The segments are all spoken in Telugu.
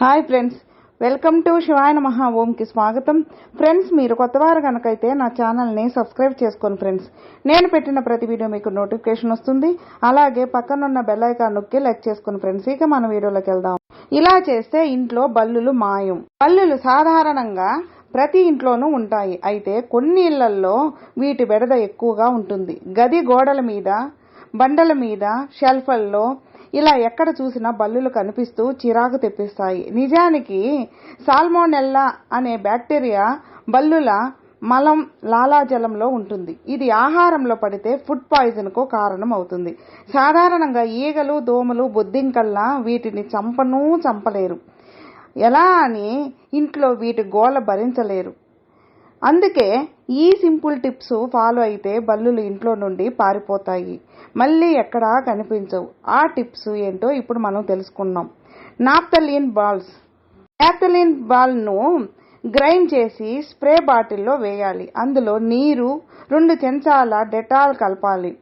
Hi friends welcome to Shivayana మహా ఓంకి స్వాగతం. ఫ్రెండ్స్ మీరు కొత్తవారు కనుకైతే నా ఛానల్ని సబ్స్క్రైబ్ చేసుకోండి ఫ్రెండ్స్. నేను పెట్టిన ప్రతి వీడియో మీకు నోటిఫికేషన్ వస్తుంది. అలాగే పక్కనున్న బెల్ ఐకాన్ నొక్కి లైక్ చేసుకోండి ఫ్రెండ్స్ ఇక మన వీడియోలోకి వెళ్దాం. ఇలా చేస్తే ఇంట్లో బల్లులు మాయం. బల్లులు సాధారణంగా ప్రతి ఇంట్లోనూ ఉంటాయి. అయితే కొన్ని ఇళ్ళల్లో వీటి బెడద ఎక్కువగా ఉంటుంది. గది గోడల మీద బండల మీద షెల్ఫల్లో ఇలా ఎక్కడ చూసినా బల్లులు కనిపిస్తూ చిరాకు తెప్పిస్తాయి. నిజానికి సాల్మోనెల్లా అనే బ్యాక్టీరియా బల్లుల మలం లాలాజలంలో ఉంటుంది. ఇది ఆహారంలో పడితే ఫుడ్ పాయిజన్కు కారణం అవుతుంది సాధారణంగా ఈగలు దోమలు బొద్దింకల్లా వీటిని చంపనూ చంపలేరు. ఎలా అని ఇంట్లో వీటి గోల భరించలేరు. అందుకే ఈ సింపుల్ టిప్స్ ఫాలో అయితే బల్లులు ఇంట్లో నుండి పారిపోతాయి. మళ్ళీ ఎక్కడా కనిపించవు. ఆ టిప్స్ ఏంటో ఇప్పుడు మనం తెలుసుకున్నాం నాప్తలిన్ బాల్స్. నాప్తలిన్ బాల్ను గ్రైండ్ చేసి స్ప్రే బాటిల్లో వేయాలి. అందులో నీరు రెండు చెంచాల డెటాల్ కలపాలి.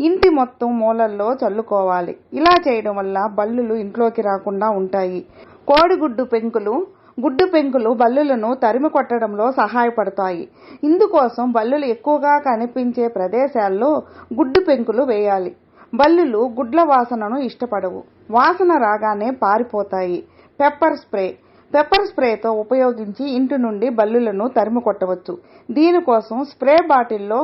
ఇంటి మొత్తం మూలల్లో చల్లుకోవాలి. ఇలా చేయడం వల్ల బల్లులు ఇంట్లోకి రాకుండా ఉంటాయి. కోడిగుడ్డు పెంకులు గుడ్డు పెంకులు బల్లులను తరిమి కొట్టడంలో సహాయపడతాయి. ఇందుకోసం బల్లులు ఎక్కువగా కనిపించే ప్రదేశాల్లో గుడ్డు పెంకులు వేయాలి. బల్లులు గుడ్ల వాసనను ఇష్టపడవు. వాసన రాగానే పారిపోతాయి. Pepper spray. పెప్పర్ స్ప్రేతో ఉపయోగించి ఇంటి నుండి బల్లులను తరిమి కొట్టవచ్చు. దీనికోసం స్ప్రే బాటిల్లో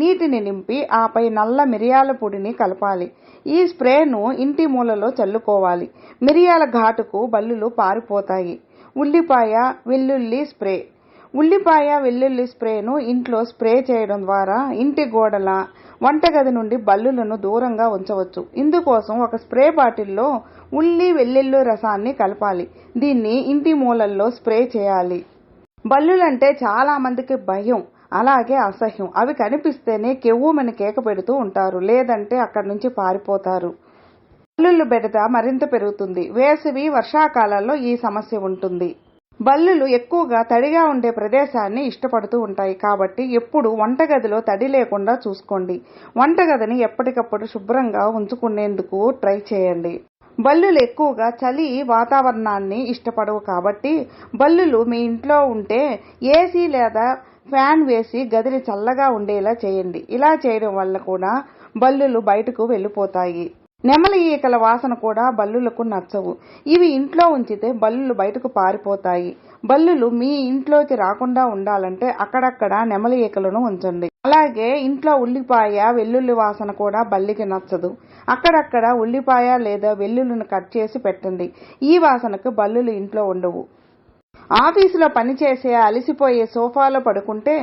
నీటిని నింపి ఆపై నల్ల మిరియాల పొడిని కలపాలి. ఈ స్ప్రేను ఇంటి మూలలో చల్లుకోవాలి. మిరియాల ఘాటుకు బల్లులు పారిపోతాయి. ఉల్లిపాయ వెల్లుల్లి స్ప్రే. ఉల్లిపాయ వెల్లుల్లి స్ప్రేను ఇంట్లో స్ప్రే చేయడం ద్వారా ఇంటి గోడల వంటగది నుండి బల్లులను దూరంగా ఉంచవచ్చు. ఇందుకోసం ఒక స్ప్రే బాటిల్లో ఉల్లి వెల్లుల్లి రసాన్ని కలపాలి. దీన్ని ఇంటి మూలల్లో స్ప్రే చేయాలి. బల్లులంటే చాలా మందికి భయం అలాగే అసహ్యం. అవి కనిపిస్తేనే కెవ్వుమని కేక పెడుతూ ఉంటారు లేదంటే అక్కడి నుంచి పారిపోతారు. బల్లులు బెడద మరింత పెరుగుతుంది. వేసవి వర్షాకాలాల్లో ఈ సమస్య ఉంటుంది. బల్లులు ఎక్కువగా తడిగా ఉండే ప్రదేశాన్ని ఇష్టపడుతూ ఉంటాయి. కాబట్టి ఎప్పుడు వంటగదిలో తడి లేకుండా చూసుకోండి. వంటగదిని ఎప్పటికప్పుడు శుభ్రంగా ఉంచుకునేందుకు ట్రై చేయండి. బల్లులు ఎక్కువగా చలి వాతావరణాన్ని ఇష్టపడవు. కాబట్టి బల్లులు మీ ఇంట్లో ఉంటే ఏసీ లేదా ఫ్యాన్ వేసి గదిని చల్లగా ఉండేలా చేయండి. ఇలా చేయడం వల్ల కూడా బల్లులు బయటకు వెళ్ళిపోతాయి. నెమలి ఈకల వాసన కూడా బల్లులకు నచ్చవు. ఇవి ఇంట్లో ఉంచితే బల్లులు బయటకు పారిపోతాయి. బల్లులు మీ ఇంట్లోకి రాకుండా ఉండాలంటే అక్కడక్కడ నెమలి ఈకలను ఉంచండి. అలాగే ఇంట్లో ఉల్లిపాయ వెల్లుల్లి వాసన కూడా బల్లికి నచ్చదు. అక్కడక్కడ ఉల్లిపాయ లేదా వెల్లుల్లిని కట్ చేసి పెట్టండి. ఈ వాసనకు బల్లులు ఇంట్లో ఉండవు. ఆఫీసులో పనిచేసే అలసిపోయే సోఫాలో పడుకుంటే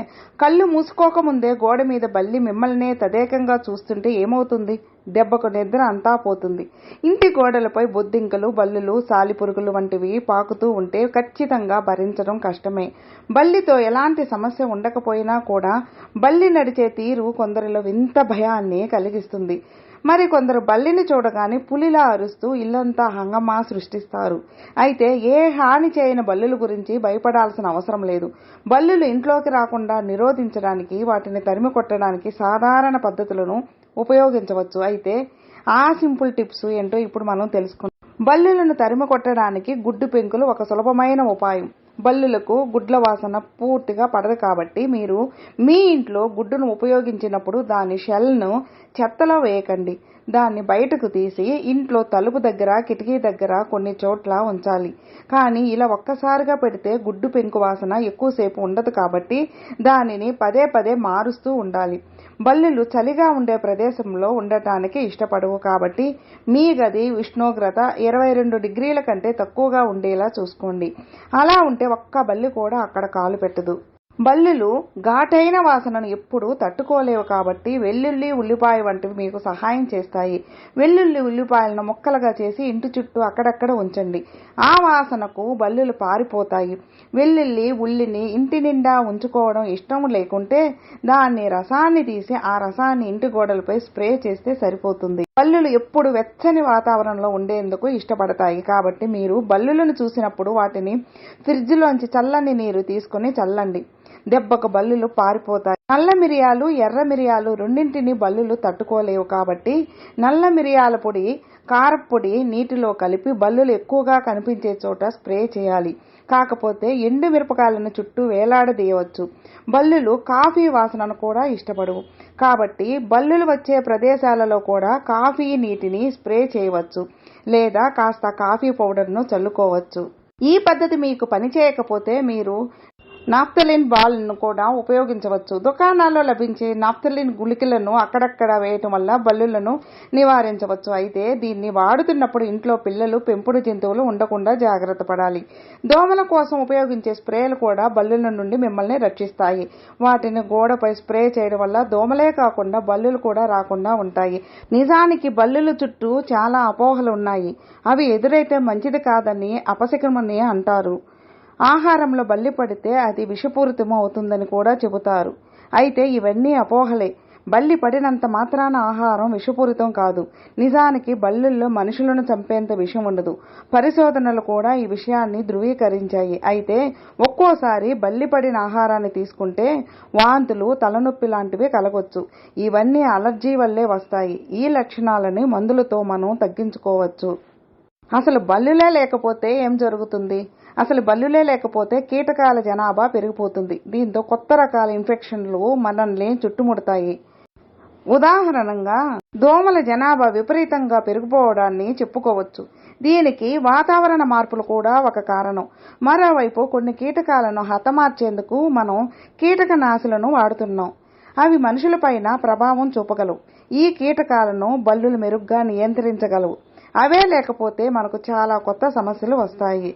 కళ్ళు మూసుకోకముందే గోడ మీద బల్లి మిమ్మల్నే తదేకంగా చూస్తుంటే ఏమవుతుంది? దెబ్బకు నిద్ర అంతా పోతుంది. ఇంటి గోడలపై బొద్దింకలు బల్లులు సాలిపురుగులు వంటివి పాకుతూ ఉంటే ఖచ్చితంగా భరించడం కష్టమే. బల్లితో ఎలాంటి సమస్య ఉండకపోయినా కూడా బల్లి నడిచే తీరు కొందరిలో వింత భయాన్ని కలిగిస్తుంది. మరి కొందరు బల్లిని చూడగానే పులిలా అరుస్తూ ఇల్లంతా హంగమా సృష్టిస్తారు. అయితే ఏ హాని చేయని బల్లుల గురించి భయపడాల్సిన అవసరం లేదు. బల్లులు ఇంట్లోకి రాకుండా నిరోధించడానికి వాటిని తరిమి కొట్టడానికి సాధారణ పద్ధతులను ఉపయోగించవచ్చు. అయితే ఆ సింపుల్ టిప్స్ ఏంటో ఇప్పుడు మనం తెలుసుకుందాం. బల్లులను తరిమి కొట్టడానికి గుడ్డు పెంకులు ఒక సులభమైన ఉపాయం. బల్లులకు గుడ్ల వాసన పూర్తిగా పడదు కాబట్టి మీరు మీ ఇంట్లో గుడ్డును ఉపయోగించినప్పుడు దాని షెల్ను చెత్తలో వేయకండి. దాన్ని బయటకు తీసి ఇంట్లో తలుపు దగ్గర కిటికీ దగ్గర కొన్ని చోట్ల ఉంచాలి. కానీ ఇలా ఒక్కసారిగా పెడితే గుడ్డు పెంకు వాసన ఎక్కువసేపు ఉండదు కాబట్టి దానిని పదే పదే మారుస్తూ ఉండాలి. బల్లులు చలిగా ఉండే ప్రదేశంలో ఉండటానికి ఇష్టపడవు కాబట్టి మీ గది ఉష్ణోగ్రత ఇరవై రెండు డిగ్రీల కంటే తక్కువగా ఉండేలా చూసుకోండి. అలా ఉంటే ఒక్క బల్లి కూడా అక్కడ కాలు పెట్టదు. బల్లులు ఘాటైన వాసనను ఎప్పుడూ తట్టుకోలేవు కాబట్టి వెల్లుల్లి ఉల్లిపాయ వంటివి మీకు సహాయం చేస్తాయి. వెల్లుల్లి ఉల్లిపాయలను ముక్కలుగా చేసి ఇంటి చుట్టూ అక్కడక్కడ ఉంచండి. ఆ వాసనకు బల్లులు పారిపోతాయి. వెల్లుల్లి ఉల్లిని ఇంటి నిండా ఉంచుకోవడం ఇష్టం లేకుంటే దాన్ని రసాన్ని తీసి ఆ రసాన్ని ఇంటి గోడలపై స్ప్రే చేస్తే సరిపోతుంది. బల్లులు ఎప్పుడు వెచ్చని వాతావరణంలో ఉండేందుకు ఇష్టపడతాయి. కాబట్టి మీరు బల్లులను చూసినప్పుడు వాటిని ఫ్రిడ్జ్లోంచి చల్లని నీరు తీసుకుని చల్లండి. దెబ్బకు బల్లులు పారిపోతాయి. నల్ల మిరియాలు ఎర్ర మిరియాలు రెండింటిని బల్లులు తట్టుకోలేవు కాబట్టి నల్ల మిరియాల పొడి కారపొడి నీటిలో కలిపి బల్లులు ఎక్కువగా కనిపించే చోట స్ప్రే చేయాలి. కాకపోతే ఎండు మిరపకాయలను చుట్టూ వేలాడదీయవచ్చు. బల్లులు కాఫీ వాసనను కూడా ఇష్టపడవు. కాబట్టి బల్లులు వచ్చే ప్రదేశాలలో కూడా కాఫీ నీటిని స్ప్రే చేయవచ్చు లేదా కాస్త కాఫీ పౌడర్ను చల్లుకోవచ్చు. ఈ పద్ధతి మీకు పనిచేయకపోతే మీరు నాప్తలిన్ బాల్ను కూడా ఉపయోగించవచ్చు. దుకాణాల్లో లభించే నాప్తలిన్ గుళికలను అక్కడక్కడ వేయటం వల్ల బల్లులను నివారించవచ్చు. అయితే దీన్ని వాడుతున్నప్పుడు ఇంట్లో పిల్లలు పెంపుడు జంతువులు ఉండకుండా జాగ్రత్త పడాలి. దోమల కోసం ఉపయోగించే స్ప్రేలు కూడా బల్లుల నుండి మిమ్మల్ని రక్షిస్తాయి. వాటిని గోడపై స్ప్రే చేయడం వల్ల దోమలే కాకుండా బల్లులు కూడా రాకుండా ఉంటాయి. నిజానికి బల్లుల చుట్టూ చాలా అపోహలు ఉన్నాయి. అవి ఎదురైతే మంచిది కాదని అపశకమని అంటారు. ఆహారంలో బల్లి పడితే అది విషపూరితం అవుతుందని కూడా చెబుతారు. అయితే ఇవన్నీ అపోహలే. బల్లి పడినంత మాత్రాన ఆహారం విషపూరితం కాదు. నిజానికి బల్లుల్లో మనుషులను చంపేంత విషం ఉండదు. పరిశోధనలు కూడా ఈ విషయాన్ని ధృవీకరించాయి. అయితే ఒక్కోసారి బల్లి పడిన ఆహారాన్ని తీసుకుంటే వాంతులు తలనొప్పి లాంటివి కలగొచ్చు. ఇవన్నీ అలర్జీ వల్లే వస్తాయి. ఈ లక్షణాలని మందులతో మనం తగ్గించుకోవచ్చు. అసలు బల్లులే లేకపోతే ఏం జరుగుతుంది? అసలు బల్లులే లేకపోతే కీటకాల జనాభా పెరిగిపోతుంది. దీంతో కొత్త రకాల ఇన్ఫెక్షన్లు మనల్ని చుట్టుముడతాయి. ఉదాహరణంగా దోమల జనాభా విపరీతంగా పెరిగిపోవడాన్ని చెప్పుకోవచ్చు. దీనికి వాతావరణ మార్పులు కూడా ఒక కారణం. మరోవైపు కొన్ని కీటకాలను హతమార్చేందుకు మనం కీటకనాశులను వాడుతున్నాం. అవి మనుషులపైన ప్రభావం చూపగలవు. ఈ కీటకాలను బల్లులు మెరుగ్గా నియంత్రించగలవు. అవే లేకపోతే మనకు చాలా కొత్త సమస్యలు వస్తాయి.